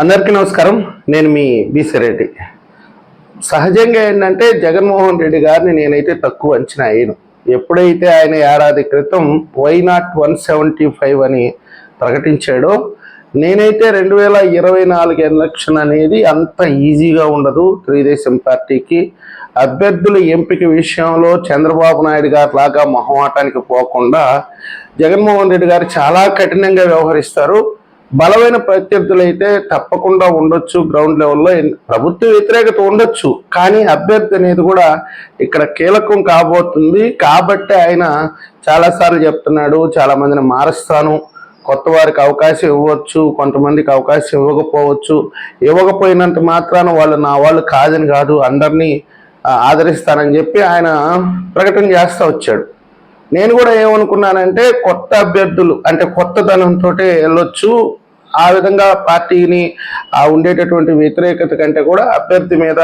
అందరికీ నమస్కారం. నేను మీ బీసరెడ్డి సహజంగా ఏంటంటే జగన్మోహన్ రెడ్డి గారిని నేనైతే తక్కువ అంచనా అయ్యాను ఎప్పుడైతే ఆయన ఏడాది క్రితం why not one seventy five అని ప్రకటించాడో నేనైతే రెండు వేల ఇరవై నాలుగు ఎలక్షన్ అనేది అంత ఈజీగా ఉండదు తెలుగుదేశం పార్టీకి. అభ్యర్థుల ఎంపిక విషయంలో చంద్రబాబు నాయుడు గారి లాగా మొహమాటానికి పోకుండా జగన్మోహన్ రెడ్డి గారు చాలా కఠినంగా వ్యవహరిస్తారు. బలమైన ప్రత్యర్థులు అయితే తప్పకుండా ఉండొచ్చు గ్రౌండ్ లెవెల్లో ప్రభుత్వ వ్యతిరేకత ఉండొచ్చు. కానీ అభ్యర్థి అనేది కూడా ఇక్కడ కీలకం కాబోతుంది. కాబట్టి ఆయన చాలాసార్లు చెప్తున్నాడు చాలా మందిని మారుస్తాను. కొత్త వారికి అవకాశం ఇవ్వచ్చు కొంతమందికి అవకాశం ఇవ్వకపోవచ్చు. ఇవ్వకపోయినంత మాత్రాన వాళ్ళు నా వాళ్ళు కాదని కాదు అందరినీ ఆదరిస్తానని చెప్పి ఆయన ప్రకటన చేస్తూ వచ్చాడు. నేను కూడా ఏమనుకున్నానంటే కొత్త అభ్యర్థులు అంటే కొత్తతనంతో వెళ్ళొచ్చు. ఆ విధంగా పార్టీని ఆ ఉండేటటువంటి వ్యతిరేకత కంటే కూడా అభ్యర్థి మీద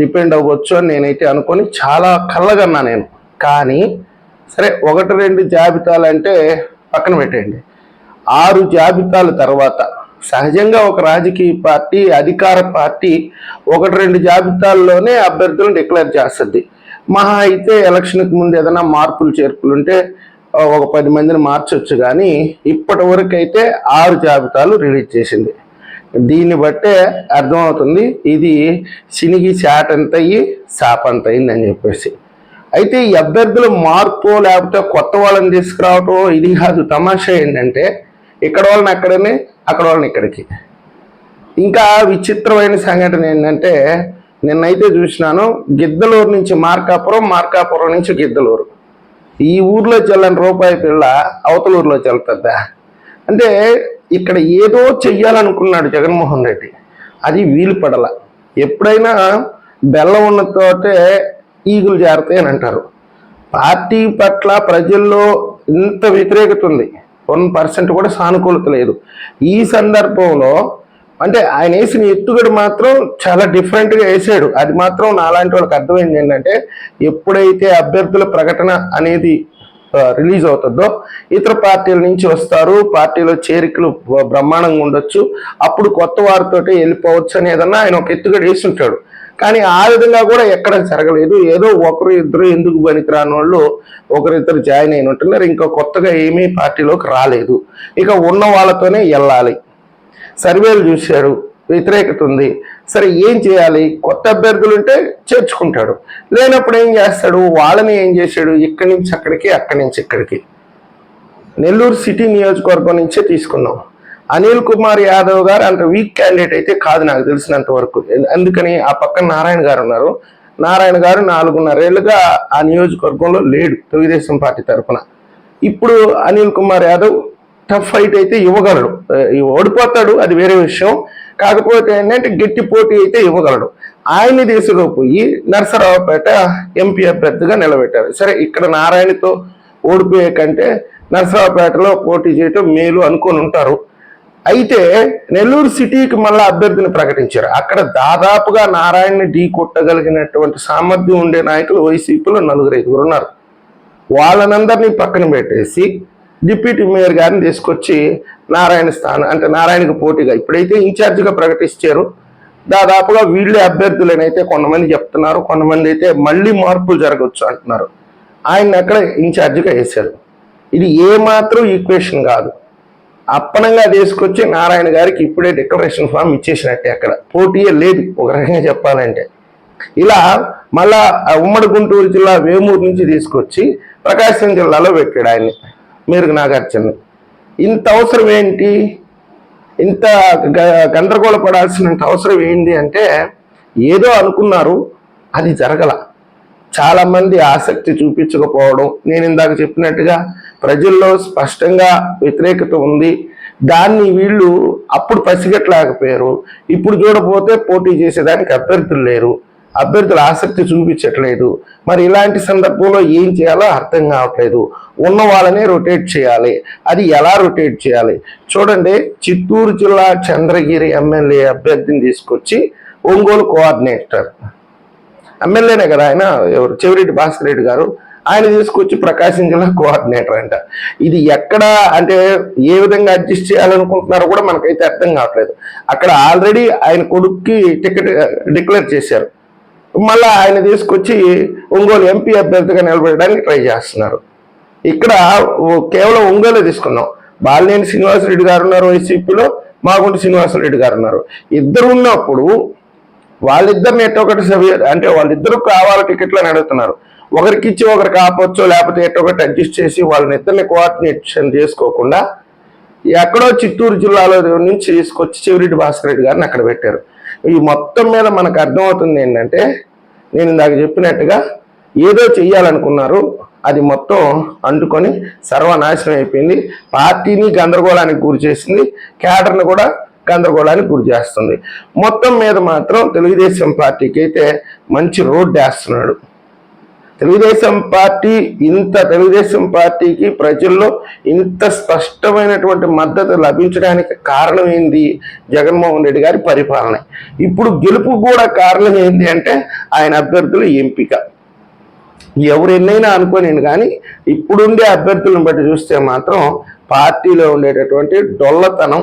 డిపెండ్ అవ్వచ్చు అని నేనైతే అనుకొని చాలా కళ్ళగన్నా నేను. కానీ సరే ఒకటి రెండు జాబితాలు అంటే పక్కన పెట్టేయండి. ఆరు జాబితాల తర్వాత సహజంగా ఒక రాజకీయ పార్టీ అధికార పార్టీ ఒకటి రెండు జాబితాల్లోనే అభ్యర్థులను డిక్లేర్ చేస్తుంది. మహా అయితే ఎలక్షన్కి ముందు ఏదైనా మార్పులు చేర్పులు ఉంటే ఒక పది మందిని మార్చొచ్చు. కానీ ఇప్పటి వరకు అయితే ఆరు జాబితాలు రిలీజ్ చేసింది. దీన్ని బట్టే అర్థమవుతుంది ఇది సినిగి చాట్ అంత అయ్యి శాప్ అంత అయింది అని చెప్పేసి. అయితే ఈ అభ్యర్థుల మార్పు లేకపోతే కొత్త వాళ్ళని తీసుకురావటం ఇది కాదు. తమాషా ఏంటంటే ఇక్కడ వాళ్ళని అక్కడనే అక్కడ వాళ్ళని ఇక్కడికి. ఇంకా విచిత్రమైన సంఘటన ఏంటంటే నిన్నైతే చూసినాను గిద్దలూరు నుంచి మార్కాపురం మార్కాపురం నుంచి గిద్దలూరు. ఈ ఊర్లో చెల్లని రూపాయి పిల్ల అవతల ఊర్లో చెల్లుతుందా? అంటే ఇక్కడ ఏదో చెయ్యాలనుకున్నాడు జగన్మోహన్ రెడ్డి. అది వీలు పడల. ఎప్పుడైనా బెల్లం ఉన్న తోటే ఈగులు జారుతాయి అని అంటారు. పార్టీ పట్ల ప్రజల్లో ఇంత వ్యతిరేకత ఉంది. వన్ పర్సెంట్ కూడా సానుకూలత లేదు. ఈ సందర్భంలో అంటే ఆయన వేసిన ఎత్తుగడు మాత్రం చాలా డిఫరెంట్గా వేసాడు. అది మాత్రం నాలాంటి వాళ్ళకి అర్థమైంది ఏంటంటే ఎప్పుడైతే అభ్యర్థుల ప్రకటన అనేది రిలీజ్ అవుతుందో ఇతర పార్టీల నుంచి వస్తారు. పార్టీలో చేరికలు బ- బ్రహ్మాండంగా ఉండొచ్చు. అప్పుడు కొత్త వారితోటి వెళ్ళిపోవచ్చు అని ఆయన ఒక ఎత్తుగడ వేసి ఉంటాడు కానీ ఆ విధంగా కూడా ఎక్కడ జరగలేదు. ఏదో ఒకరు ఇద్దరు ఎందుకు పనికిరాని వాళ్ళు ఒకరిద్దరు జాయిన్ అయిన ఉంటున్నారు ఇంకా కొత్తగా ఏమీ పార్టీలోకి రాలేదు. ఇక ఉన్న వాళ్ళతోనే వెళ్ళాలి. సర్వేలు చూశాడు వ్యతిరేకత ఉంది. సరే ఏం చేయాలి? కొత్త అభ్యర్థులు ఉంటే చేర్చుకుంటాడు. లేనప్పుడు ఏం చేస్తాడు? వాళ్ళని ఏం చేశాడు? ఇక్కడి నుంచి అక్కడికి అక్కడి నుంచి ఇక్కడికి. నెల్లూరు సిటీ నియోజకవర్గం నుంచే తీసుకున్నాం. అనిల్ కుమార్ యాదవ్ గారు అంత వీక్ క్యాండిడేట్ అయితే కాదు నాకు తెలిసినంత వరకు. అందుకని ఆ పక్కన నారాయణ గారు ఉన్నారు. నారాయణ గారు నాలుగున్నరేళ్ళుగా ఆ నియోజకవర్గంలో లేడు తెలుగుదేశం పార్టీ తరఫున ఇప్పుడు అనిల్ కుమార్ యాదవ్ టఫ్ ఫైట్ అయితే ఇవ్వగలడు. ఓడిపోతాడు అది వేరే విషయం. కాకపోతే ఏంటంటే గట్టి పోటీ అయితే ఇవ్వగలడు. ఆయన్ని పోయి నరసరావుపేట ఎంపీ అభ్యర్థిగా నిలబెట్టారు. సరే ఇక్కడ నారాయణతో ఓడిపోయే కంటే నరసరావుపేటలో పోటీ చేయటం మేలు అనుకొని ఉంటారు. అయితే నెల్లూరు సిటీకి మళ్ళీ అభ్యర్థిని ప్రకటించారు. అక్కడ దాదాపుగా నారాయణని ఢీ కొట్టగలిగినటువంటి సామర్థ్యం ఉండే నాయకులు వైసీపీలో నలుగురు ఐదుగురు ఉన్నారు. వాళ్ళనందరినీ పక్కన పెట్టేసి డిప్యూటీ మేయర్ గారిని తీసుకొచ్చి నారాయణ స్థానం అంటే నారాయణకు పోటీగా ఇప్పుడైతే ఇన్ఛార్జిగా ప్రకటించారు. దాదాపుగా వీళ్ళే అభ్యర్థులనైతే కొంతమంది చెప్తున్నారు. కొంతమంది అయితే మళ్ళీ మార్పులు జరగవచ్చు అంటున్నారు. ఆయన అక్కడ ఇన్ఛార్జిగా వేశారు. ఇది ఏ మాత్రం ఈక్వేషన్ కాదు. అప్పనంగా తీసుకొచ్చి నారాయణ గారికి ఇప్పుడే డిక్లరేషన్ ఫామ్ ఇచ్చేసినట్టే అక్కడ. పోటీయే లేదు ఒక రకంగా చెప్పాలంటే. ఇలా మళ్ళా ఉమ్మడి గుంటూరు జిల్లా వేమూరు నుంచి తీసుకొచ్చి ప్రకాశం జిల్లాలో పెట్టాడు ఆయన్ని. మీరు నాగార్జున. ఇంత అవసరం ఏంటి? ఇంత గ- గందరగోళ పడాల్సినంత అవసరం ఏంటి అంటే ఏదో అనుకున్నారు అది జరగల. చాలా మంది ఆసక్తి చూపించకపోవడం. నేను ఇందాక చెప్పినట్టుగా ప్రజల్లో స్పష్టంగా వ్యతిరేకత ఉంది. దాన్ని వీళ్ళు అప్పుడు పసిగట్టలేకపోయారు ఇప్పుడు చూడపోతే పోటీ చేసేదానికి అభ్యర్థులు లేరు. అభ్యర్థులు ఆసక్తి చూపించట్లేదు. మరి ఇలాంటి సందర్భంలో ఏం చేయాలో అర్థం కావట్లేదు. ఉన్న వాళ్ళనే రొటేట్ చేయాలి. అది ఎలా రొటేట్ చేయాలి? చూడండి చిత్తూరు జిల్లా చంద్రగిరి ఎమ్మెల్యే అభ్యర్థిని తీసుకొచ్చి ఒంగోలు కోఆర్డినేటర్ ఎమ్మెల్యేనే కదా ఆయన ఎవరు? చెవిరెడ్డి భాస్కర్ రెడ్డి గారు. ఆయన తీసుకొచ్చి ప్రకాశం జిల్లా కోఆర్డినేటర్ అంట. ఇది ఎక్కడ అంటే ఏ విధంగా అడ్జస్ట్ చేయాలనుకుంటున్నారో కూడా మనకైతే అర్థం కావట్లేదు. అక్కడ ఆల్రెడీ ఆయన కొడుక్కి టికెట్ డిక్లేర్ చేశారు. మళ్ళీ ఆయన తీసుకొచ్చి ఒంగోలు ఎంపీ అభ్యర్థిగా నిలబెట్టడానికి ట్రై చేస్తున్నారు. ఇక్కడ కేవలం ఒంగోలు తీసుకున్నాం. బాలినేని శ్రీనివాసరెడ్డి గారు ఉన్నారు వైసీపీలో మాగుంటి శ్రీనివాసరెడ్డి గారు ఉన్నారు. ఇద్దరు ఉన్నప్పుడు వాళ్ళిద్దరిని ఎట్టో ఒకటి అంటే వాళ్ళిద్దరు కావాలి టికెట్లు అని అడుగుతున్నారు. ఒకరికి ఇచ్చి ఒకరికి ఆపొచ్చు లేకపోతే ఎట్టో ఒకటి అడ్జస్ట్ చేసి వాళ్ళని ఇద్దరిని కోఆర్డినేషన్ చేసుకోకుండా ఎక్కడో చిత్తూరు జిల్లాలో నుంచి తీసుకొచ్చి చెవిరెడ్డి భాస్కర్ రెడ్డి గారిని అక్కడ పెట్టారు. ఈ మొత్తం మీద మనకు అర్థమవుతుంది ఏంటంటే నేను ఇందాక చెప్పినట్టుగా ఏదో చెయ్యాలనుకున్నారు అది మొత్తం అంటుకొని సర్వనాశనం అయిపోయింది. పార్టీని గందరగోళానికి గురి చేసింది క్యాడర్ని కూడా గందరగోళానికి గురి చేస్తుంది. మొత్తం మీద మాత్రం తెలుగుదేశం పార్టీకి అయితే మంచి రోడ్డు వేస్తున్నాడు. తెలుగుదేశం పార్టీ ఇంత తెలుగుదేశం పార్టీకి ప్రజల్లో ఇంత స్పష్టమైనటువంటి మద్దతు లభించడానికి కారణం ఏంది? జగన్మోహన్ రెడ్డి గారి పరిపాలన. ఇప్పుడు గెలుపు కూడా కారణం ఏంది అంటే ఆయన అభ్యర్థుల ఎంపిక. ఎవరు ఎన్నైనా అనుకోలేను కానీ ఇప్పుడుండే అభ్యర్థులను బట్టి చూస్తే మాత్రం పార్టీలో ఉండేటటువంటి డొల్లతనం.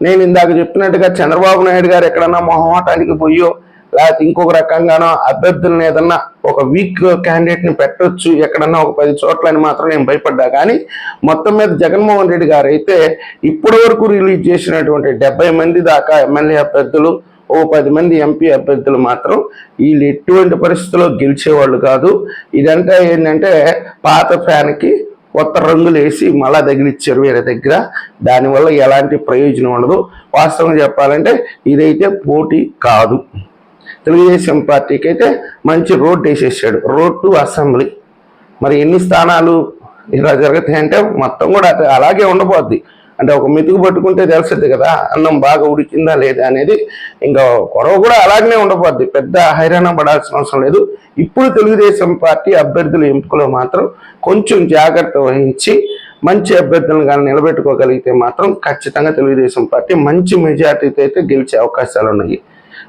నేను ఇందాక చెప్పినట్టుగా చంద్రబాబు నాయుడు గారు ఎక్కడన్నా మొహమాటానికి పోయో లేకపోతే ఇంకొక రకంగానో అభ్యర్థులను ఏదన్నా ఒక వీక్ క్యాండిడేట్ని పెట్టొచ్చు ఎక్కడన్నా ఒక పది చోట్లని మాత్రం నేను భయపడ్డా. కానీ మొత్తం మీద జగన్మోహన్ రెడ్డి గారు అయితే ఇప్పటి వరకు రిలీజ్ చేసినటువంటి డెబ్బై మంది దాకా ఎమ్మెల్యే అభ్యర్థులు ఓ పది మంది ఎంపీ అభ్యర్థులు మాత్రం వీళ్ళు ఎటువంటి పరిస్థితుల్లో గెలిచేవాళ్ళు కాదు. ఇదంతా ఏంటంటే పాత ఫ్యాన్కి కొత్త రంగులు వేసి మళ్ళా తగిలిచ్చారు వేరే దగ్గర. దానివల్ల ఎలాంటి ప్రయోజనం ఉండదు. వాస్తవం చెప్పాలంటే ఇదైతే పోటీ కాదు. తెలుగుదేశం పార్టీకి అయితే మంచి రోడ్ వేసేసాడు. Road to assembly. మరి ఎన్ని స్థానాలు ఇలా జరుగుతాయి అంటే మొత్తం కూడా అటు అలాగే ఉండబోద్ది. అంటే ఒక మెతుకు పట్టుకుంటే తెలుస్తుంది కదా అన్నం బాగా ఉడికిందా లేదా అనేది. ఇంకా కొరవ కూడా అలాగనే ఉండబోద్ది. పెద్ద హైరాణం పడాల్సిన అవసరం లేదు. ఇప్పుడు తెలుగుదేశం పార్టీ అభ్యర్థుల ఎంపికలో మాత్రం కొంచెం జాగ్రత్త వహించి మంచి అభ్యర్థులను కానీ నిలబెట్టుకోగలిగితే మాత్రం ఖచ్చితంగా తెలుగుదేశం పార్టీ మంచి మెజార్టీతో అయితే గెలిచే అవకాశాలు ఉన్నాయి